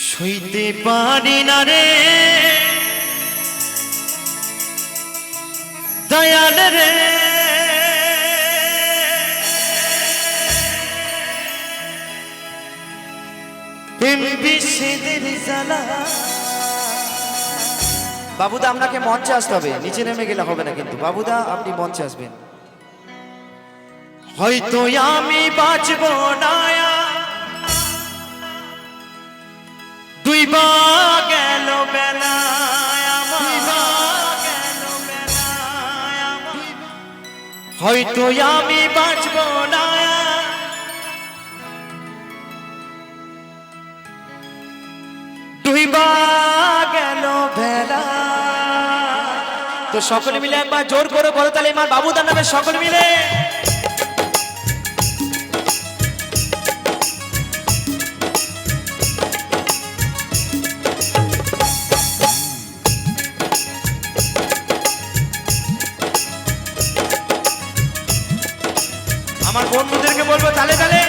সইতে পারি না রে। দয়াল রে। বাবুদা, আপনাকে মঞ্চে আসতে হবে। নিচে নেমে গেলে হবে না কিন্তু। বাবুদা, আপনি মঞ্চে আসবেন। হয়তো আমি বাঁচব না দুই বা গেল আমার। হয়তো আমি বাঁচব না। দুই গেল বেলা। তো সকলে মিলে একবার জোর করে বলো তাহলে আমার বাবুদার নামে সকলে মিলে। বন্ধুদেরকে বলব তালে তালে।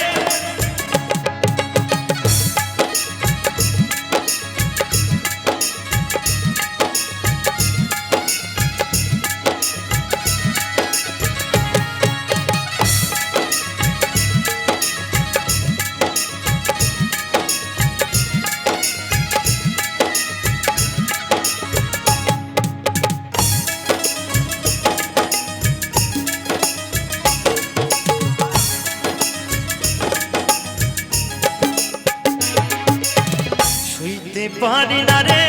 শুইতে পারি না রে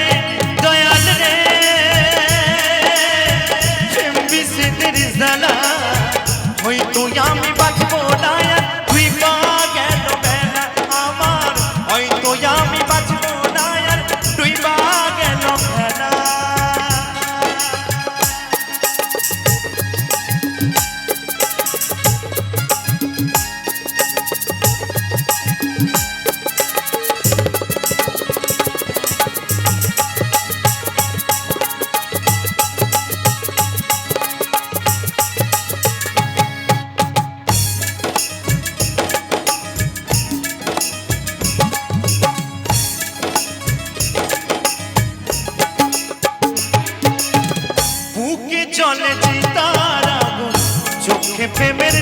দয়াল রে। প্রেম বিষেদের হই তুই আমি বাঁচব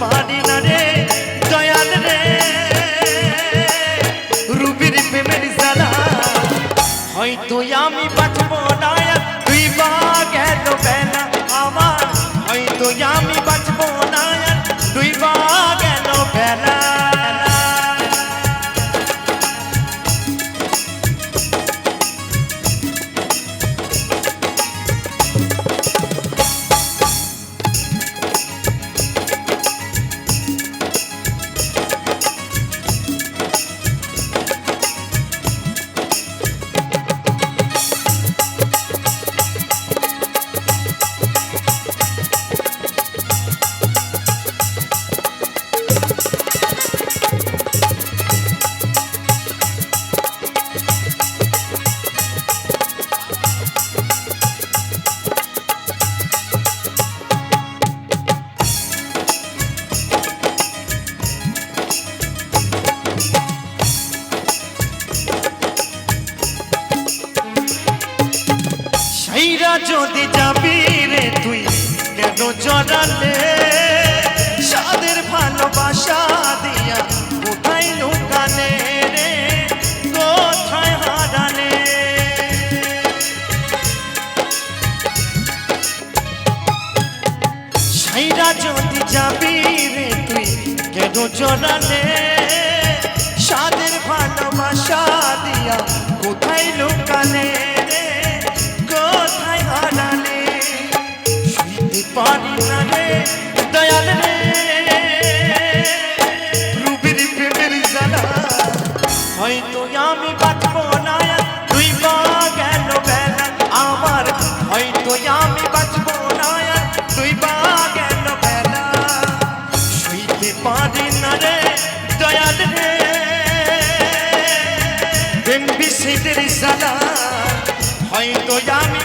পারি না রে যদি যাবি রে তুই, কেন জড়ালে? সাদের ভালোবাসা দিয়া কোথায় লুকালে রে? কোথায় হারালে? সাইরা যদি যাবি রে তুই, কেন জড়ালে? সাদের ভালোবাসা দিয়া কোথায় লুকালে হয়তো আমি বাঁচব না। তুই বা গেল বেলা আমার হয়তো আমি বাঁচব না। তুই বা গেল বেলা শুইতে পারি না রে দয়াল রে। প্রেম সালা হয়তো আমি